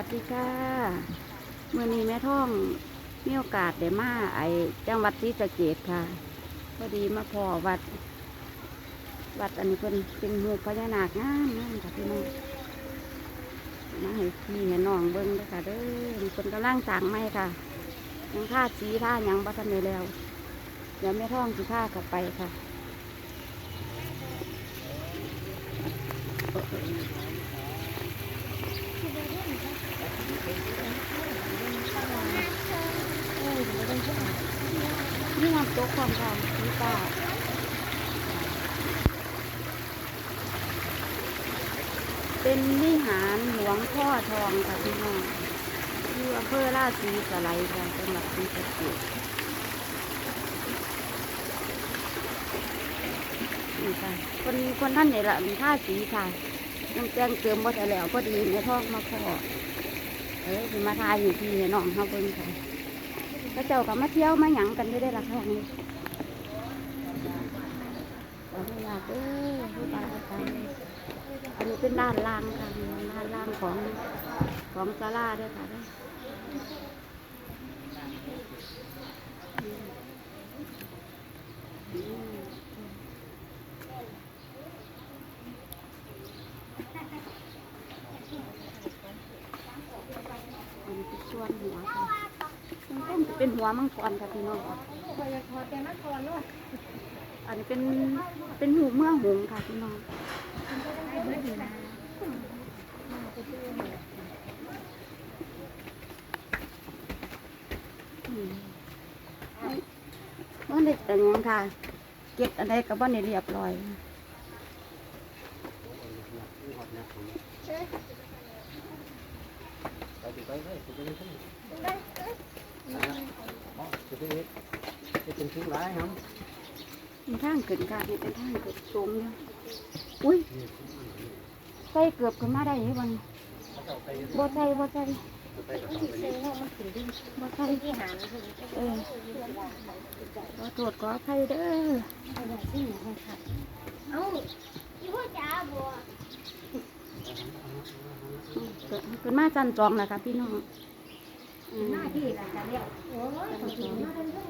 วัสดีค่ะเมื่อนี้แม่ท่องมีโอกาสได้มาไอจังหวัดศรีสะเกดค่ะ พอดีมาพอวัด วัดอันนี้เป็นเป็นหูพญานาคงามงามค่ะพี่น้องมาให้พี่ให้น้องเบิ้งด้วยค่ะเด้อคนกำลังสั่งไม่ค่ะยังท่าสีท่ายังบัทันได้แล้วเดี๋ยวแม่ท่องสิท่ากลับไปค่ะ นี่น้ำโต๊ะความค่ะนี่ป้าเป็นวิหารหลวงพ่อทองค่ะพี่น้องอยู่อำเภอราศีสไลยค่ะจังหวัดศรีสะเกษนี่ค่ะคนคนท่านไหนละมีท่าสีค่ะยังแจ้งเติมว่าแต่แล้วพอดีในท้องมาขอ เออคือมาทายอยู่ที่ให้น้องเขาเบิ้งค่ะก็เจ้ากับมาเที่ยวมาหยังกันไม่ได้ละค่ะนี้ขออนุญาตเอ้ยผู้ตายตายอันนี้เป็นด้านล่างค่ะด้านล่างของของซาลาด้วยค่ะเด้ออืมอัน นี้เป็นส่วนหัวค่ะมันต้มจะเป็นหัวมังกรค่ะพี่น้องอันนี้เป็นเป็นหูเมื่อหงค่ะพี่น้องบ้านเด็กแต่งงานค่ะ เก็บอะไรกับบ้านเรียบร้อย ไปดิไปเลยไปเลยไปเลยจะเป็นชิ้นร้ายครับมันทางขึ้นค่ะนี่เป็นทางขึ้นสูงเนี่ยอุ้ยใส่เกือบขึ้นมาได้ยังวันบ่ใส่บ่ใส่บ่ใส่เออขอโทษขออภัยเด้อเอ้าอีพ่อจ๋าบัว ขึ้นมาจันจองนะคะพี่น้องอืมหน้าที่อะไรกันเนี่ยโอ้ยต้องกินมาเป็นเรื่อง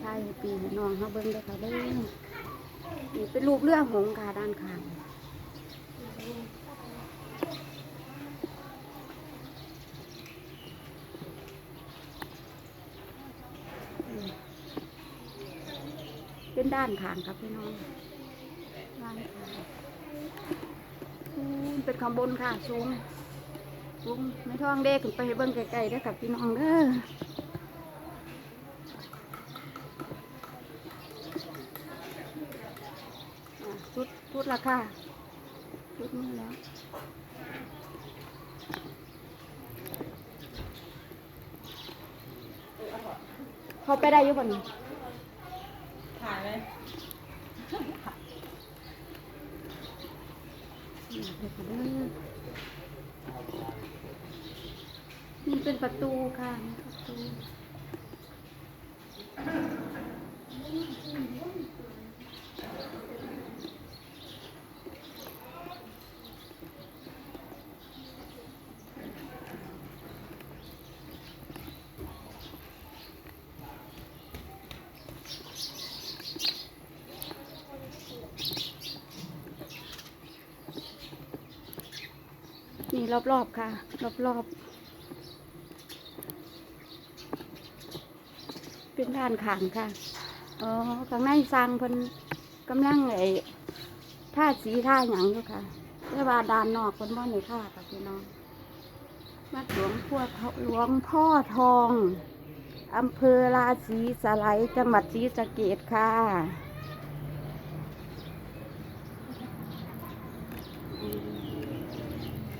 ใช่ปีให้น้องเขาเบิ้งได้อค่ะเด้อนี่เป็นรูปเรือหงส์ค่ะด้านข้างอืมเป็นด้านข้างครับพี่น้องด้านข้างอืม เป็นข้างบนค่ะสูงสูงไม่ท้องเด็กขึ้นไปให้เบิ้งไกลๆเด้กับพี่น้องเด้อชุดชุดราคาชุดนี้แล้วเขาไปได้ยุบนนี้ถ่ายเลย นี่เป็นประตูค่ะนี่ป รอบๆค่ะ รอบๆ เป็นด้านขางค่ะ อ๋อข้างในสร้างเพิ่นกำลังไอ้ท่าสีท่าหยังอยู่ค่ะแต่ว่าด้านนอกเพิ่นบ่ได้ท่าค่ะพี่น้องวัดหลวงพ่อหลวงพ่อทองอำเภอราศีสไลจังหวัดศรีสะเกษค่ะ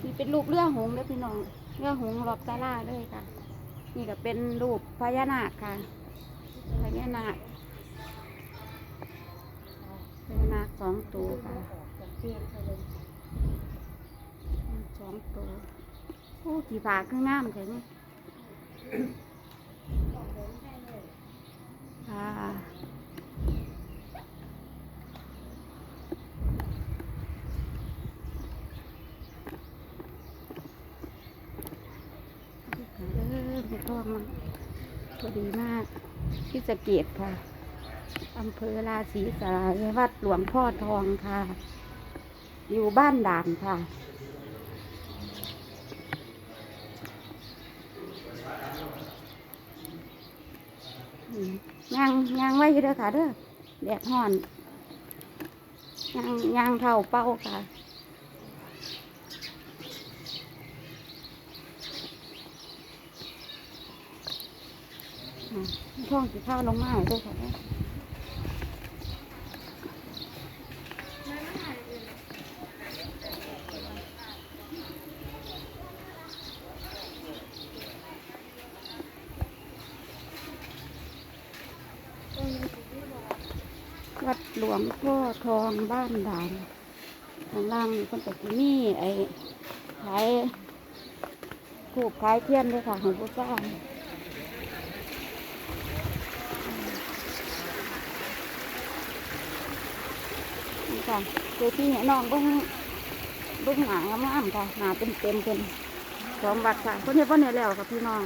นี่ เป็นรูปเรือหงส์เด้อพี่น้องเรือหงส์รอบศาลาเลยค่ะ นี่ก็เป็นรูปพญานาคค่ะพญานาคพญานาคสองตัวค่ะสองตัวโอ้กี่ฝาขึ้นงามแค่นี้ค่ะ พอดีมากที่สะเกตค่ะอำเภอราศีสายวัดหลวงพ่อทองค่ะ อยู่บ้านด่านค่ะย่างย่างไว้เด้อค่ะเด้อแดดห่อนย่างย่างเท่าเป้าค่ะ อืมท้องสีข้าวลงมาให้เด้วยค่ะวัดหลวงพ่อทองบ้านด่านข้างล่างคนตะกี้นี่ไอ้ขายถูกขายเทียนด้วยค่ะของผู้สร้าง นี่ ค่ะคือที่เห็นน้องเบิ้งเบิ้งหนางามๆค่ะหนาเต็มเต็มเป็นสองวัดค่ะคนนี้พ่อเนี่ยแล้วค่ะพี่น้อง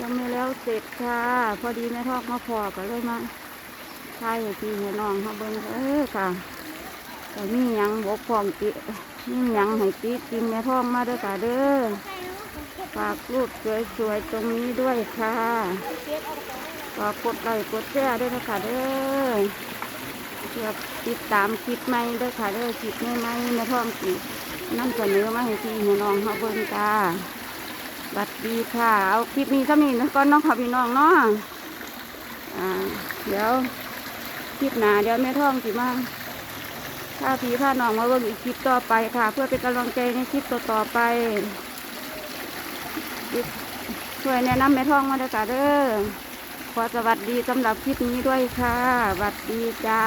ยังไม่แล้วเสร็จค่ะ พอดีแม่ทอกมาพอก็เลยมาให้พี่ให้น้องเขาเบิ้งเออค่ะแต่มีหยังบกพร่องติมีหยังให้ติกินแม่ทองมาด้อค่ะเด้อฝากรูปสวยๆตรงนี้ด้วยค่ะฝากกดไลค์กดแชร์ด้วยนะคะเด้อ เพื่อติดตามคลิปใหม่เด้อค่ะเด้อคลิปใหม่ๆในท้องสินั่นเสนอมาให้พี่ให้น้องเขาเบิ่งจ้าบัดดีค่ะ เอาคลิปนี้ถ้ามีนะก่อนน้องค่ะพี่น้องเนาะอ่า เดี๋ยวคลิปหน้าเดี๋ยวแม่ท้องสิมาถ้าพี่พาน้องมาเบิ่งอีกคลิปต่อไปค่ะ เพื่อเป็นกำลังใจในคลิปต่อๆไปช่วยแนะนำแม่ท้องมาเด้อค่ะเด้อ ขอสวัสดีสำหรับคลิปนี้ด้วยค่ะสวัสดีจ้า